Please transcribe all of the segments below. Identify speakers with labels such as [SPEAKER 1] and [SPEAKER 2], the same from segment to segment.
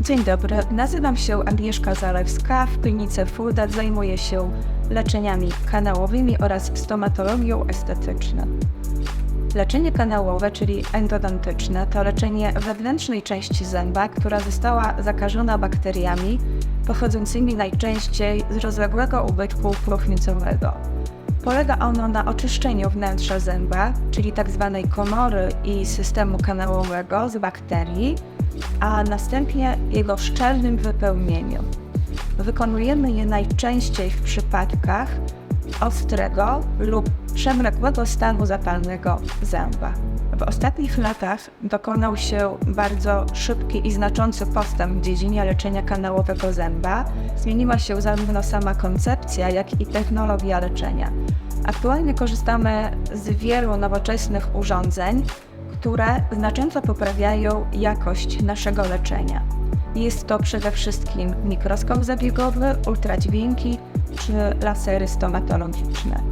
[SPEAKER 1] Dzień dobry, nazywam się Agnieszka Zalewska. W klinice Fulda zajmuję się leczeniami kanałowymi oraz stomatologią estetyczną. Leczenie kanałowe, czyli endodontyczne, to leczenie wewnętrznej części zęba, która została zakażona bakteriami pochodzącymi najczęściej z rozległego ubytku próchnicowego. Polega ono na oczyszczeniu wnętrza zęba, czyli tzw. komory i systemu kanałowego z bakterii, a następnie jego szczelnym wypełnieniu. Wykonujemy je najczęściej w przypadkach ostrego lub przewlekłego stanu zapalnego zęba. W ostatnich latach dokonał się bardzo szybki i znaczący postęp w dziedzinie leczenia kanałowego zęba. Zmieniła się zarówno sama koncepcja, jak i technologia leczenia. Aktualnie korzystamy z wielu nowoczesnych urządzeń, które znacząco poprawiają jakość naszego leczenia. Jest to przede wszystkim mikroskop zabiegowy, ultradźwięki czy lasery stomatologiczne.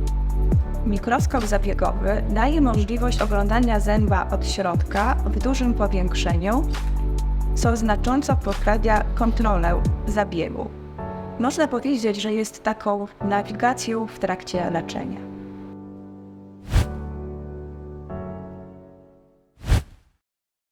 [SPEAKER 1] Mikroskop zabiegowy daje możliwość oglądania zęba od środka w dużym powiększeniu, co znacząco poprawia kontrolę zabiegu. Można powiedzieć, że jest taką nawigacją w trakcie leczenia.